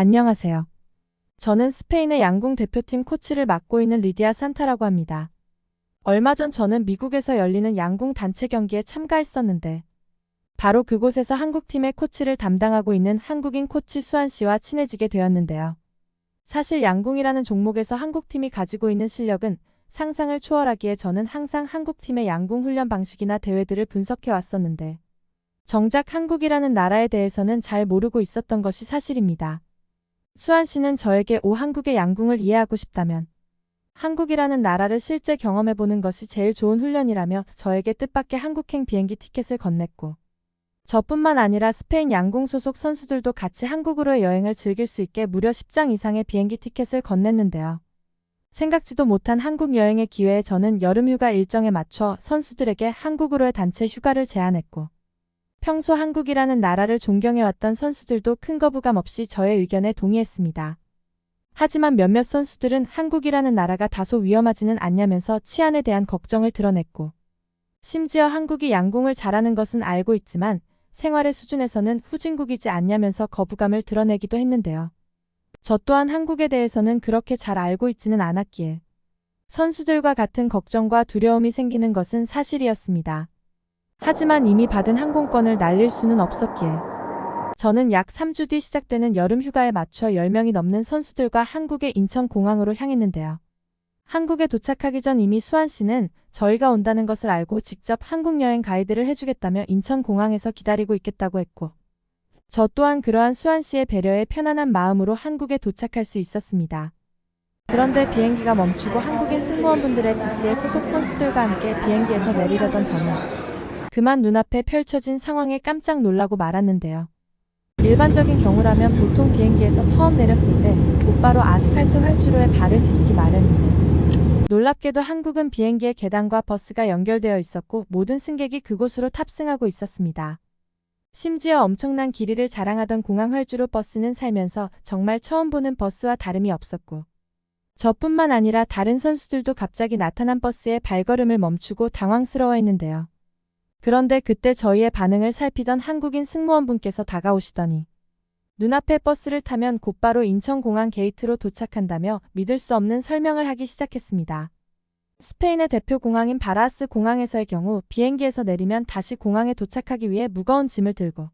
안녕하세요. 저는 스페인의 양궁 대표팀 코치를 맡고 있는 리디아 산타라고 합니다. 얼마 전 저는 미국에서 열리는 양궁 단체 경기에 참가했었는데, 바로 그곳에서 한국팀의 코치를 담당하고 있는 한국인 코치 수환 씨와 친해지게 되었는데요. 사실 양궁이라는 종목에서 한국팀이 가지고 있는 실력은 상상을 초월하기에 저는 항상 한국팀의 양궁 훈련 방식이나 대회들을 분석해 왔었는데, 정작 한국이라는 나라에 대해서는 잘 모르고 있었던 것이 사실입니다. 수환 씨는 저에게 오 한국의 양궁을 이해하고 싶다면 한국이라는 나라를 실제 경험해보는 것이 제일 좋은 훈련이라며 저에게 뜻밖의 한국행 비행기 티켓을 건넸고 저뿐만 아니라 스페인 양궁 소속 선수들도 같이 한국으로의 여행을 즐길 수 있게 무려 10장 이상의 비행기 티켓을 건넸는데요. 생각지도 못한 한국 여행의 기회에 저는 여름휴가 일정에 맞춰 선수들에게 한국으로의 단체 휴가를 제안했고 평소 한국이라는 나라를 존경해왔던 선수들도 큰 거부감 없이 저의 의견에 동의했습니다. 하지만 몇몇 선수들은 한국이라는 나라가 다소 위험하지는 않냐면서 치안에 대한 걱정을 드러냈고, 심지어 한국이 양궁을 잘하는 것은 알고 있지만 생활의 수준에서는 후진국이지 않냐면서 거부감을 드러내기도 했는데요. 저 또한 한국에 대해서는 그렇게 잘 알고 있지는 않았기에 선수들과 같은 걱정과 두려움이 생기는 것은 사실이었습니다. 하지만 이미 받은 항공권을 날릴 수는 없었기에 저는 약 3주 뒤 시작되는 여름 휴가에 맞춰 10명이 넘는 선수들과 한국의 인천공항으로 향했는데요. 한국에 도착하기 전 이미 수환 씨는 저희가 온다는 것을 알고 직접 한국 여행 가이드를 해주겠다며 인천공항에서 기다리고 있겠다고 했고, 저 또한 그러한 수환 씨의 배려에 편안한 마음으로 한국에 도착할 수 있었습니다. 그런데 비행기가 멈추고 한국인 승무원분들의 지시에 소속 선수들과 함께 비행기에서 내리려던 저는 그만 눈앞에 펼쳐진 상황에 깜짝 놀라고 말았는데요. 일반적인 경우라면 보통 비행기에서 처음 내렸을 때 곧바로 아스팔트 활주로에 발을 디디기 마련인데 놀랍게도 한국은 비행기의 계단과 버스가 연결되어 있었고 모든 승객이 그곳으로 탑승하고 있었습니다. 심지어 엄청난 길이를 자랑하던 공항 활주로 버스는 살면서 정말 처음 보는 버스와 다름이 없었고 저뿐만 아니라 다른 선수들도 갑자기 나타난 버스의 발걸음을 멈추고 당황스러워했는데요. 그런데 그때 저희의 반응을 살피던 한국인 승무원분께서 다가오시더니 눈앞에 버스를 타면 곧바로 인천공항 게이트로 도착한다며 믿을 수 없는 설명을 하기 시작했습니다. 스페인의 대표 공항인 바라스 공항에서의 경우 비행기에서 내리면 다시 공항에 도착하기 위해 무거운 짐을 들고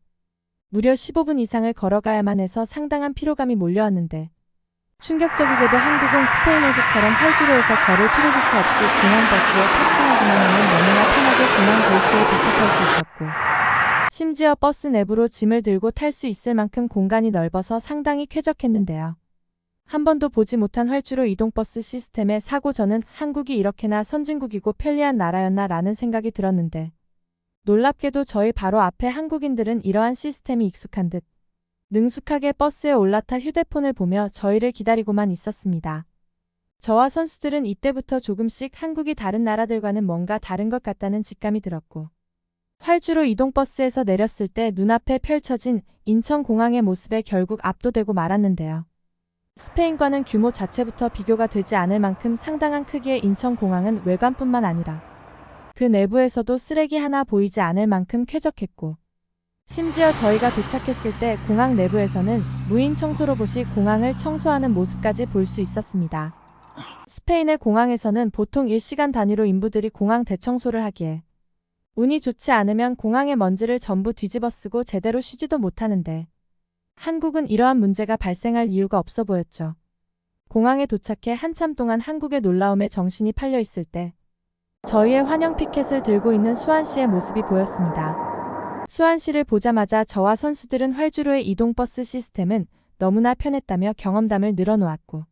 무려 15분 이상을 걸어가야만 해서 상당한 피로감이 몰려왔는데 충격적이게도 한국은 스페인에서처럼 활주로에서 걸을 필요조차 없이 공항 버스에 탑승하기만 하면 너무나 편하게 공항 게이트에 도착할 수 있었고 심지어 버스 내부로 짐을 들고 탈 수 있을 만큼 공간이 넓어서 상당히 쾌적했는데요. 한 번도 보지 못한 활주로 이동버스 시스템의 사고 저는 한국이 이렇게나 선진국이고 편리한 나라였나 라는 생각이 들었는데 놀랍게도 저희 바로 앞에 한국인들은 이러한 시스템이 익숙한 듯 능숙하게 버스에 올라타 휴대폰을 보며 저희를 기다리고만 있었습니다. 저와 선수들은 이때부터 조금씩 한국이 다른 나라들과는 뭔가 다른 것 같다는 직감이 들었고, 활주로 이동버스에서 내렸을 때 눈앞에 펼쳐진 인천공항의 모습에 결국 압도되고 말았는데요. 스페인과는 규모 자체부터 비교가 되지 않을 만큼 상당한 크기의 인천공항은 외관뿐만 아니라 그 내부에서도 쓰레기 하나 보이지 않을 만큼 쾌적했고, 심지어 저희가 도착했을 때 공항 내부에서는 무인 청소 로봇이 공항을 청소하는 모습까지 볼 수 있었습니다. 스페인의 공항에서는 보통 1시간 단위로 인부들이 공항 대청소를 하기에 운이 좋지 않으면 공항의 먼지를 전부 뒤집어 쓰고 제대로 쉬지도 못하는데 한국은 이러한 문제가 발생할 이유가 없어 보였죠. 공항에 도착해 한참 동안 한국의 놀라움에 정신이 팔려 있을 때 저희의 환영 피켓을 들고 있는 수환 씨의 모습이 보였습니다. 수환 씨를 보자마자 저와 선수들은 활주로의 이동버스 시스템은 너무나 편했다며 경험담을 늘어놓았고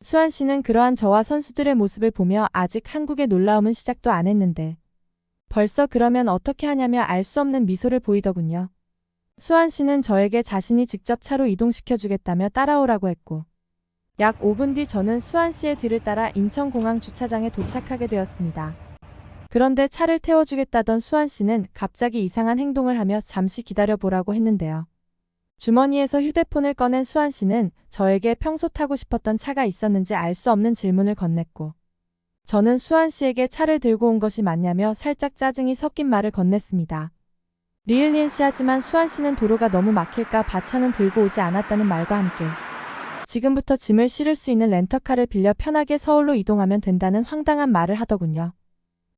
수환 씨는 그러한 저와 선수들의 모습을 보며 아직 한국의 놀라움은 시작도 안 했는데 벌써 그러면 어떻게 하냐며 알 수 없는 미소를 보이더군요. 수환 씨는 저에게 자신이 직접 차로 이동시켜 주겠다며 따라오라고 했고 약 5분 뒤 저는 수환 씨의 뒤를 따라 인천공항 주차장에 도착하게 되었습니다. 그런데 차를 태워주겠다던 수환 씨는 갑자기 이상한 행동을 하며 잠시 기다려보라고 했는데요. 주머니에서 휴대폰을 꺼낸 수환 씨는 저에게 평소 타고 싶었던 차가 있었는지 알 수 없는 질문을 건넸고, 저는 수환 씨에게 차를 들고 온 것이 맞냐며 살짝 짜증이 섞인 말을 건넸습니다. 리을리엔시하지만 수환 씨는 도로가 너무 막힐까 바 차는 들고 오지 않았다는 말과 함께 지금부터 짐을 실을 수 있는 렌터카를 빌려 편하게 서울로 이동하면 된다는 황당한 말을 하더군요.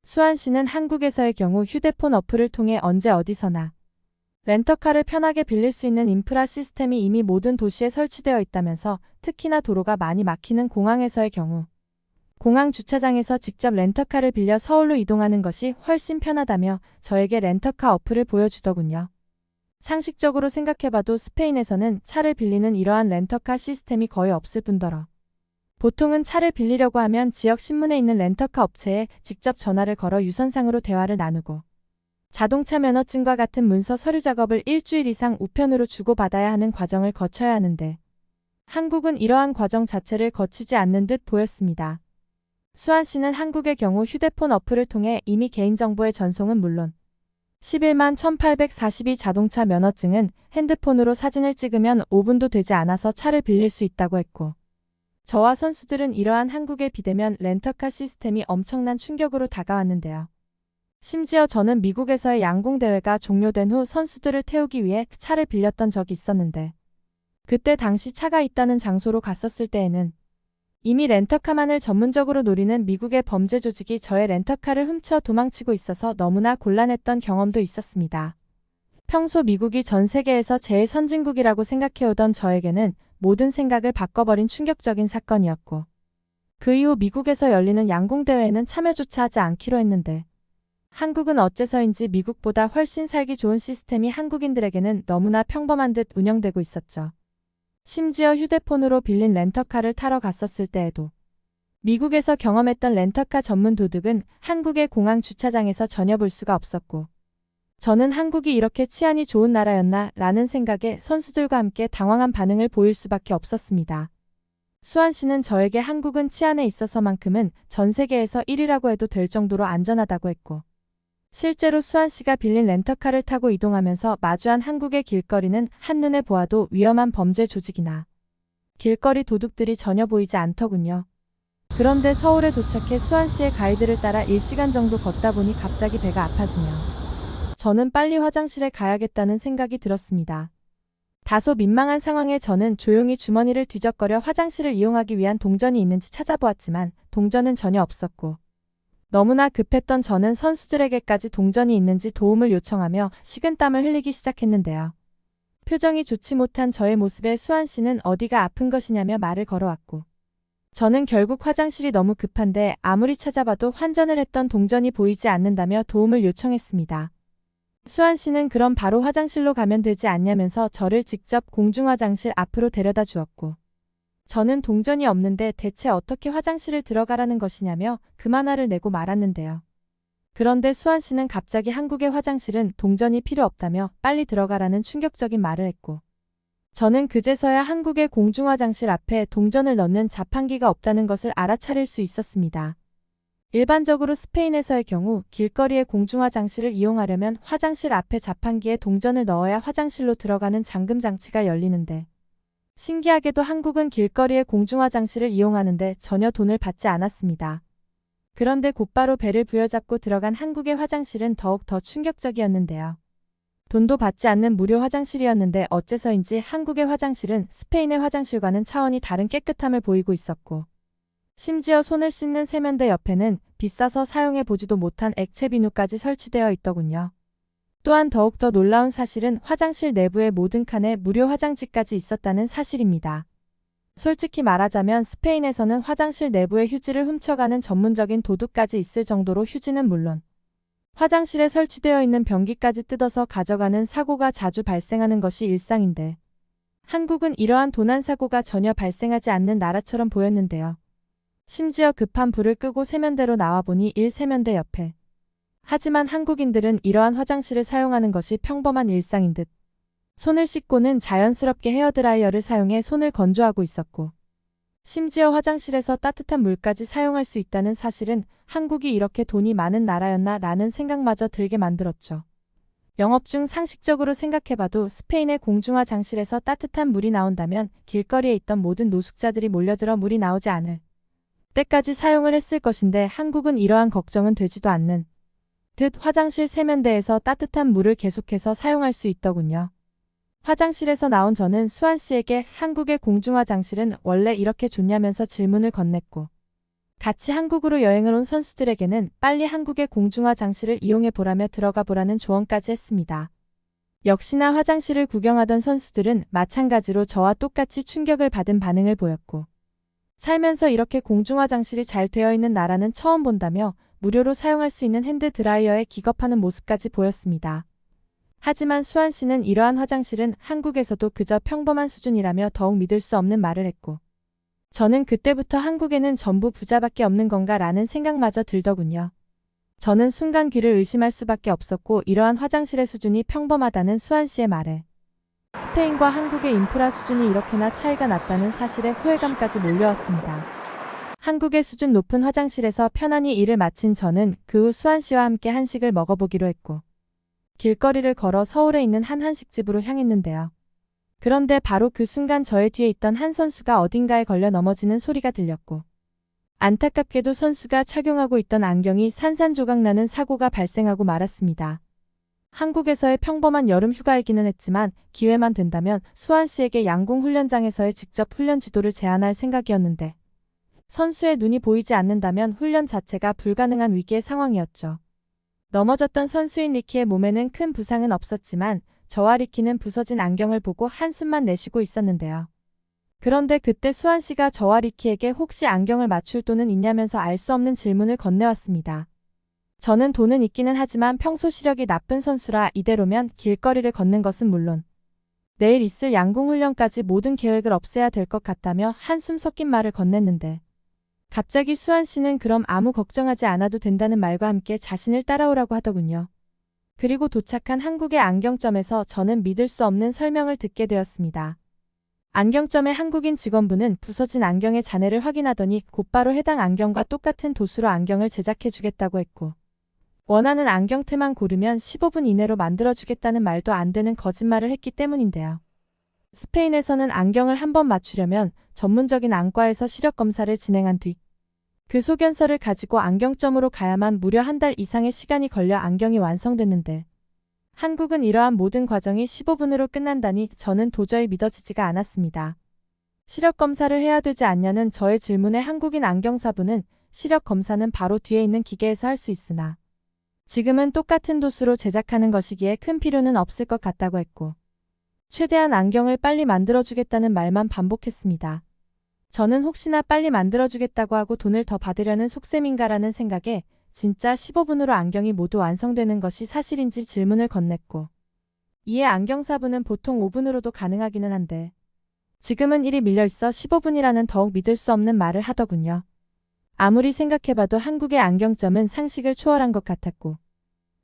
수환 씨는 한국에서의 경우 휴대폰 어플을 통해 언제 어디서나 렌터카를 편하게 빌릴 수 있는 인프라 시스템이 이미 모든 도시에 설치되어 있다면서 특히나 도로가 많이 막히는 공항에서의 경우 공항 주차장에서 직접 렌터카를 빌려 서울로 이동하는 것이 훨씬 편하다며 저에게 렌터카 어플을 보여주더군요. 상식적으로 생각해봐도 스페인에서는 차를 빌리는 이러한 렌터카 시스템이 거의 없을 뿐더러 보통은 차를 빌리려고 하면 지역 신문에 있는 렌터카 업체에 직접 전화를 걸어 유선상으로 대화를 나누고 자동차 면허증과 같은 문서 서류 작업을 일주일 이상 우편으로 주고받아야 하는 과정을 거쳐야 하는데 한국은 이러한 과정 자체를 거치지 않는 듯 보였습니다. 수환 씨는 한국의 경우 휴대폰 어플을 통해 이미 개인정보의 전송은 물론 11만 1842 자동차 면허증은 핸드폰으로 사진을 찍으면 5분도 되지 않아서 차를 빌릴 수 있다고 했고 저와 선수들은 이러한 한국에 비대면 렌터카 시스템이 엄청난 충격으로 다가왔는데요. 심지어 저는 미국에서의 양궁 대회가 종료된 후 선수들을 태우기 위해 차를 빌렸던 적이 있었는데 그때 당시 차가 있다는 장소로 갔었을 때에는 이미 렌터카만을 전문적으로 노리는 미국의 범죄 조직이 저의 렌터카를 훔쳐 도망치고 있어서 너무나 곤란했던 경험도 있었습니다. 평소 미국이 전 세계에서 제일 선진국이라고 생각해오던 저에게는 모든 생각을 바꿔버린 충격적인 사건이었고 그 이후 미국에서 열리는 양궁대회에는 참여조차 하지 않기로 했는데 한국은 어째서인지 미국보다 훨씬 살기 좋은 시스템이 한국인들에게는 너무나 평범한 듯 운영되고 있었죠. 심지어 휴대폰으로 빌린 렌터카를 타러 갔었을 때에도 미국에서 경험했던 렌터카 전문 도둑은 한국의 공항 주차장에서 전혀 볼 수가 없었고 저는 한국이 이렇게 치안이 좋은 나라였나 라는 생각에 선수들과 함께 당황한 반응을 보일 수밖에 없었습니다. 수환 씨는 저에게 한국은 치안에 있어서만큼은 전 세계에서 1위라고 해도 될 정도로 안전하다고 했고 실제로 수환 씨가 빌린 렌터카를 타고 이동하면서 마주한 한국의 길거리는 한눈에 보아도 위험한 범죄 조직이나 길거리 도둑들이 전혀 보이지 않더군요. 그런데 서울에 도착해 수환 씨의 가이드를 따라 1시간 정도 걷다 보니 갑자기 배가 아파지며 저는 빨리 화장실에 가야겠다는 생각이 들었습니다. 다소 민망한 상황에 저는 조용히 주머니를 뒤적거려 화장실을 이용하기 위한 동전이 있는지 찾아보았지만 동전은 전혀 없었고 너무나 급했던 저는 선수들에게까지 동전이 있는지 도움을 요청하며 식은땀을 흘리기 시작했는데요. 표정이 좋지 못한 저의 모습에 수환 씨는 어디가 아픈 것이냐며 말을 걸어왔고 저는 결국 화장실이 너무 급한데 아무리 찾아봐도 환전을 했던 동전이 보이지 않는다며 도움을 요청했습니다. 수환 씨는 그럼 바로 화장실로 가면 되지 않냐면서 저를 직접 공중화장실 앞으로 데려다 주었고 저는 동전이 없는데 대체 어떻게 화장실을 들어가라는 것이냐며 그만 화를 내고 말았는데요. 그런데 수환 씨는 갑자기 한국의 화장실은 동전이 필요 없다며 빨리 들어가라는 충격적인 말을 했고 저는 그제서야 한국의 공중화장실 앞에 동전을 넣는 자판기가 없다는 것을 알아차릴 수 있었습니다. 일반적으로 스페인에서의 경우 길거리의 공중화장실을 이용하려면 화장실 앞에 자판기에 동전을 넣어야 화장실로 들어가는 잠금 장치가 열리는데 신기하게도 한국은 길거리의 공중화장실을 이용하는데 전혀 돈을 받지 않았습니다. 그런데 곧바로 배를 부여잡고 들어간 한국의 화장실은 더욱 더 충격적이었는데요. 돈도 받지 않는 무료 화장실이었는데 어째서인지 한국의 화장실은 스페인의 화장실과는 차원이 다른 깨끗함을 보이고 있었고 심지어 손을 씻는 세면대 옆에는 비싸서 사용해 보지도 못한 액체 비누까지 설치되어 있더군요. 또한 더욱더 놀라운 사실은 화장실 내부의 모든 칸에 무료 화장지까지 있었다는 사실입니다. 솔직히 말하자면 스페인에서는 화장실 내부의 휴지를 훔쳐가는 전문적인 도둑까지 있을 정도로 휴지는 물론 화장실에 설치되어 있는 변기까지 뜯어서 가져가는 사고가 자주 발생하는 것이 일상인데 한국은 이러한 도난 사고가 전혀 발생하지 않는 나라처럼 보였는데요. 심지어 급한 불을 끄고 세면대로 나와보니 1세면대 옆에 하지만 한국인들은 이러한 화장실을 사용하는 것이 평범한 일상인 듯 손을 씻고는 자연스럽게 헤어드라이어를 사용해 손을 건조하고 있었고 심지어 화장실에서 따뜻한 물까지 사용할 수 있다는 사실은 한국이 이렇게 돈이 많은 나라였나 라는 생각마저 들게 만들었죠. 영업 중 상식적으로 생각해봐도 스페인의 공중화 장실에서 따뜻한 물이 나온다면 길거리에 있던 모든 노숙자들이 몰려들어 물이 나오지 않을 때까지 사용을 했을 것인데 한국은 이러한 걱정은 되지도 않는 그렇듯 화장실 세면대에서 따뜻한 물을 계속해서 사용할 수 있더군요. 화장실에서 나온 저는 수환 씨에게 한국의 공중화장실은 원래 이렇게 좋냐면서 질문을 건넸고 같이 한국으로 여행을 온 선수들에게는 빨리 한국의 공중화장실을 이용해 보라며 들어가 보라는 조언까지 했습니다. 역시나 화장실을 구경하던 선수들은 마찬가지로 저와 똑같이 충격을 받은 반응을 보였고 살면서 이렇게 공중화장실이 잘 되어 있는 나라는 처음 본다며 무료로 사용할 수 있는 핸드 드라이어에 기겁하는 모습까지 보였습니다. 하지만 수환 씨는 이러한 화장실은 한국에서도 그저 평범한 수준이라며 더욱 믿을 수 없는 말을 했고 저는 그때부터 한국에는 전부 부자밖에 없는 건가 라는 생각마저 들더군요. 저는 순간 귀를 의심할 수밖에 없었고 이러한 화장실의 수준이 평범하다는 수환 씨의 말에 스페인과 한국의 인프라 수준이 이렇게나 차이가 났다는 사실에 후회감까지 몰려왔습니다. 한국의 수준 높은 화장실에서 편안히 일을 마친 저는 그 후 수환 씨와 함께 한식을 먹어보기로 했고 길거리를 걸어 서울에 있는 한 한식집으로 향했는데요. 그런데 바로 그 순간 저의 뒤에 있던 한 선수가 어딘가에 걸려 넘어지는 소리가 들렸고 안타깝게도 선수가 착용하고 있던 안경이 산산조각 나는 사고가 발생하고 말았습니다. 한국에서의 평범한 여름 휴가이기는 했지만 기회만 된다면 수환 씨에게 양궁 훈련장에서의 직접 훈련 지도를 제안할 생각이었는데 선수의 눈이 보이지 않는다면 훈련 자체가 불가능한 위기의 상황이었죠. 넘어졌던 선수인 리키의 몸에는 큰 부상은 없었지만 저와 리키는 부서진 안경을 보고 한숨만 내쉬고 있었는데요. 그런데 그때 수환 씨가 저와 리키에게 혹시 안경을 맞출 돈은 있냐면서 알 수 없는 질문을 건네왔습니다. 저는 돈은 있기는 하지만 평소 시력이 나쁜 선수라 이대로면 길거리를 걷는 것은 물론 내일 있을 양궁 훈련까지 모든 계획을 없애야 될 것 같다며 한숨 섞인 말을 건넸는데 갑자기 수환 씨는 그럼 아무 걱정하지 않아도 된다는 말과 함께 자신을 따라오라고 하더군요. 그리고 도착한 한국의 안경점에서 저는 믿을 수 없는 설명을 듣게 되었습니다. 안경점의 한국인 직원분은 부서진 안경의 잔해를 확인하더니 곧바로 해당 안경과 똑같은 도수로 안경을 제작해 주겠다고 했고 원하는 안경테만 고르면 15분 이내로 만들어주겠다는 말도 안 되는 거짓말을 했기 때문인데요. 스페인에서는 안경을 한 번 맞추려면 전문적인 안과에서 시력 검사를 진행한 뒤 그 소견서를 가지고 안경점으로 가야만 무려 한 달 이상의 시간이 걸려 안경이 완성됐는데 한국은 이러한 모든 과정이 15분으로 끝난다니 저는 도저히 믿어지지가 않았습니다. 시력 검사를 해야 되지 않냐는 저의 질문에 한국인 안경사분은 시력 검사는 바로 뒤에 있는 기계에서 할 수 있으나 지금은 똑같은 도수로 제작하는 것이기에 큰 필요는 없을 것 같다고 했고 최대한 안경을 빨리 만들어주겠다는 말만 반복했습니다. 저는 혹시나 빨리 만들어주겠다고 하고 돈을 더 받으려는 속셈인가라는 생각에 진짜 15분으로 안경이 모두 완성되는 것이 사실인지 질문을 건넸고 이에 안경사분은 보통 5분으로도 가능하기는 한데 지금은 일이 밀려있어 15분이라는 더욱 믿을 수 없는 말을 하더군요. 아무리 생각해봐도 한국의 안경점은 상식을 초월한 것 같았고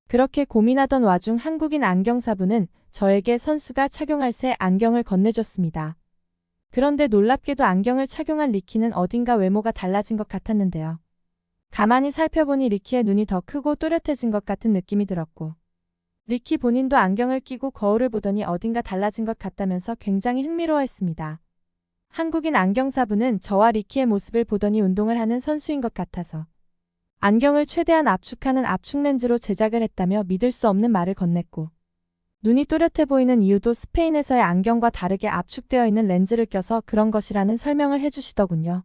그렇게 고민하던 와중 한국인 안경사분은 저에게 선수가 착용할 새 안경을 건네줬습니다. 그런데 놀랍게도 안경을 착용한 리키는 어딘가 외모가 달라진 것 같았는데요. 가만히 살펴보니 리키의 눈이 더 크고 또렷해진 것 같은 느낌이 들었고 리키 본인도 안경을 끼고 거울을 보더니 어딘가 달라진 것 같다면서 굉장히 흥미로워했습니다. 한국인 안경사분은 저와 리키의 모습을 보더니 운동을 하는 선수인 것 같아서 안경을 최대한 압축하는 압축 렌즈로 제작을 했다며 믿을 수 없는 말을 건넸고 눈이 또렷해 보이는 이유도 스페인에서의 안경과 다르게 압축되어 있는 렌즈를 껴서 그런 것이라는 설명을 해주시더군요.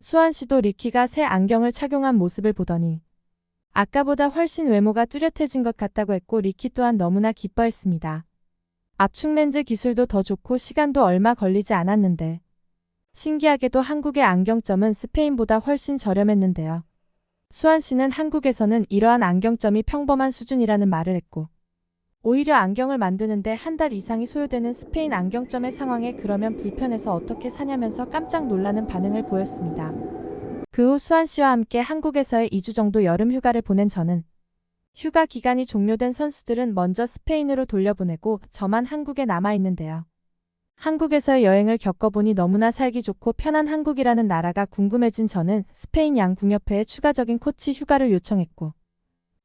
수환 씨도 리키가 새 안경을 착용한 모습을 보더니 아까보다 훨씬 외모가 뚜렷해진 것 같다고 했고 리키 또한 너무나 기뻐했습니다. 압축 렌즈 기술도 더 좋고 시간도 얼마 걸리지 않았는데 신기하게도 한국의 안경점은 스페인보다 훨씬 저렴했는데요. 수환 씨는 한국에서는 이러한 안경점이 평범한 수준이라는 말을 했고 오히려 안경을 만드는데 한 달 이상이 소요되는 스페인 안경점의 상황에 그러면 불편해서 어떻게 사냐면서 깜짝 놀라는 반응을 보였습니다. 그 후 수환 씨와 함께 한국에서의 2주 정도 여름 휴가를 보낸 저는 휴가 기간이 종료된 선수들은 먼저 스페인으로 돌려보내고 저만 한국에 남아 있는데요. 한국에서의 여행을 겪어보니 너무나 살기 좋고 편한 한국이라는 나라가 궁금해진 저는 스페인 양궁협회에 추가적인 코치 휴가를 요청했고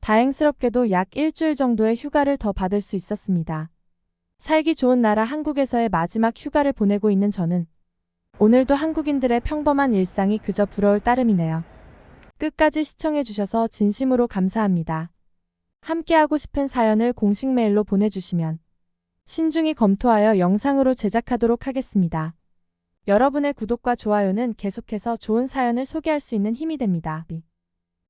다행스럽게도 약 일주일 정도의 휴가를 더 받을 수 있었습니다. 살기 좋은 나라 한국에서의 마지막 휴가를 보내고 있는 저는 오늘도 한국인들의 평범한 일상이 그저 부러울 따름이네요. 끝까지 시청해주셔서 진심으로 감사합니다. 함께하고 싶은 사연을 공식 메일로 보내주시면 신중히 검토하여 영상으로 제작하도록 하겠습니다. 여러분의 구독과 좋아요는 계속해서 좋은 사연을 소개할 수 있는 힘이 됩니다.